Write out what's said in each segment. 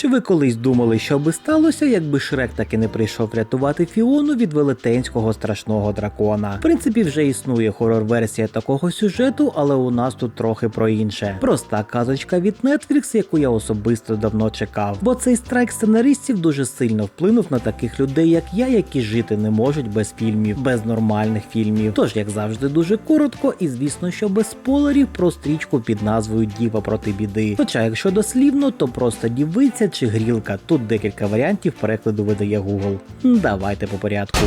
Чи ви колись думали, що би сталося, якби Шрек таки не прийшов рятувати Фіону від велетенського страшного дракона? В принципі, вже існує хорор-версія такого сюжету, але у нас тут трохи про інше. Проста казочка від Netflix, яку я особисто давно чекав. Бо цей страйк сценаристів дуже сильно вплинув на таких людей, як я, які жити не можуть без фільмів, без нормальних фільмів. Тож, як завжди, дуже коротко, і звісно, що без спойлерів про стрічку під назвою Діва проти біди. Хоча, якщо дослівно, то просто дівиця чи грілка. Тут декілька варіантів перекладу видає Google. Давайте по порядку.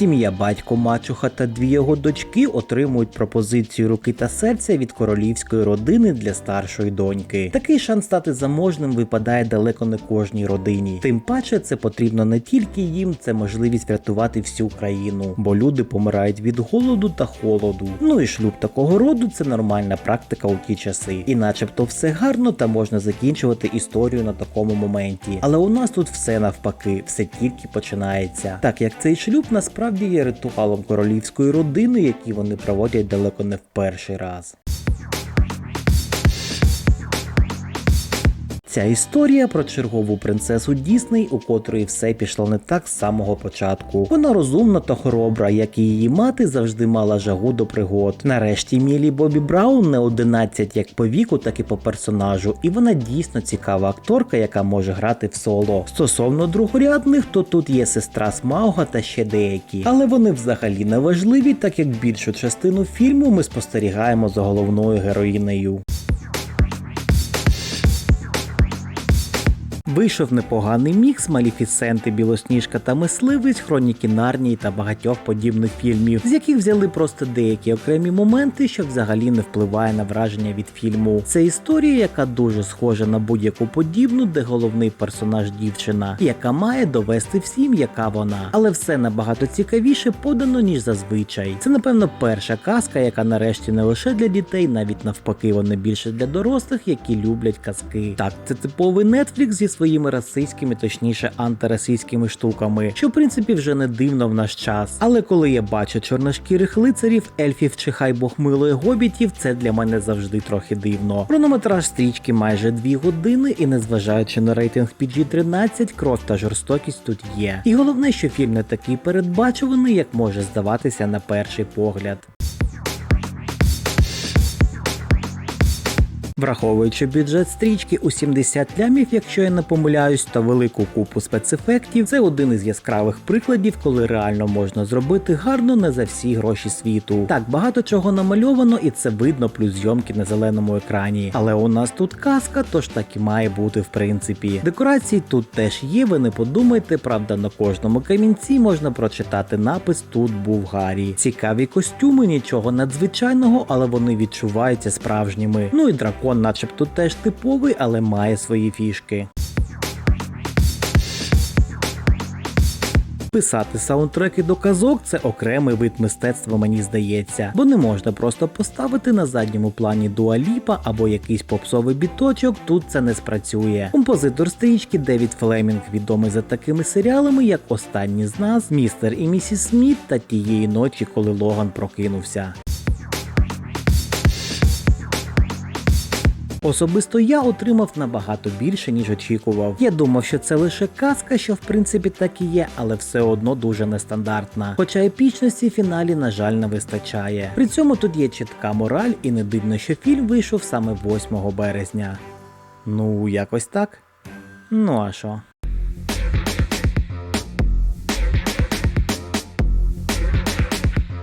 Сім'я, батько, мачуха та дві його дочки отримують пропозицію руки та серця від королівської родини для старшої доньки. Такий шанс стати заможним випадає далеко не кожній родині. Тим паче це потрібно не тільки їм, це можливість врятувати всю країну, бо люди помирають від голоду та холоду. Ну і шлюб такого роду це нормальна практика у ті часи. І начебто все гарно та можна закінчувати історію на такому моменті. Але у нас тут все навпаки, все тільки починається. Так як цей шлюб насправді є ритуалом королівської родини, який вони проводять далеко не в перший раз. Ця історія про чергову принцесу Дісней, у котрої все пішло не так з самого початку. Вона розумна та хоробра, як і її мати завжди мала жагу до пригод. Нарешті Мілі Бобі Браун не 11 як по віку, так і по персонажу, і вона дійсно цікава акторка, яка може грати в соло. Стосовно другорядних, то тут є сестра Смауга та ще деякі, але вони взагалі не важливі, так як більшу частину фільму ми спостерігаємо за головною героїнею. Вийшов непоганий мікс Маліфісенти, Білосніжка та Мисливець, Хроніки Нарнії та багатьох подібних фільмів, з яких взяли просто деякі окремі моменти, що взагалі не впливає на враження від фільму. Це історія, яка дуже схожа на будь-яку подібну, де головний персонаж дівчина, яка має довести всім, яка вона. Але все набагато цікавіше подано, ніж зазвичай. Це, напевно, перша казка, яка нарешті не лише для дітей, навіть навпаки, вона більше для дорослих, які люблять казки. Так, це типовий Netflix зі своїми расистськими, точніше антирасистськими штуками, що в принципі вже не дивно в наш час. Але коли я бачу чорношкірих лицарів, ельфів чи хай бог милої гобітів, це для мене завжди трохи дивно. Хронометраж стрічки майже дві години, і незважаючи на рейтинг PG-13, кров та жорстокість тут є. І головне, що фільм не такий передбачуваний, як може здаватися на перший погляд. Враховуючи бюджет стрічки у 70 лямів, якщо я не помиляюсь, та велику купу спецефектів, це один із яскравих прикладів, коли реально можна зробити гарно не за всі гроші світу. Так багато чого намальовано, і це видно плюс зйомки на зеленому екрані. Але у нас тут казка, тож так і має бути в принципі. Декорації тут теж є. Ви не подумайте, правда, на кожному камінці можна прочитати напис Тут був Гаррі. Цікаві костюми, нічого надзвичайного, але вони відчуваються справжніми. Ну і дракон, начебто, теж типовий, але має свої фішки. Писати саундтреки до казок це окремий вид мистецтва, мені здається, бо не можна просто поставити на задньому плані дуаліпа або якийсь попсовий біточок, тут це не спрацює. Композитор стрічки Девід Флемінг відомий за такими серіалами, як Останні з нас, Містер і місіс Сміт та тієї ночі, коли Логан прокинувся. Особисто я отримав набагато більше, ніж очікував. Я думав, що це лише казка, що в принципі так і є, але все одно дуже нестандартна. Хоча епічності в фіналі, на жаль, не вистачає. При цьому тут є чітка мораль, і не дивно, що фільм вийшов саме 8 березня. Ну, якось так. Ну а що?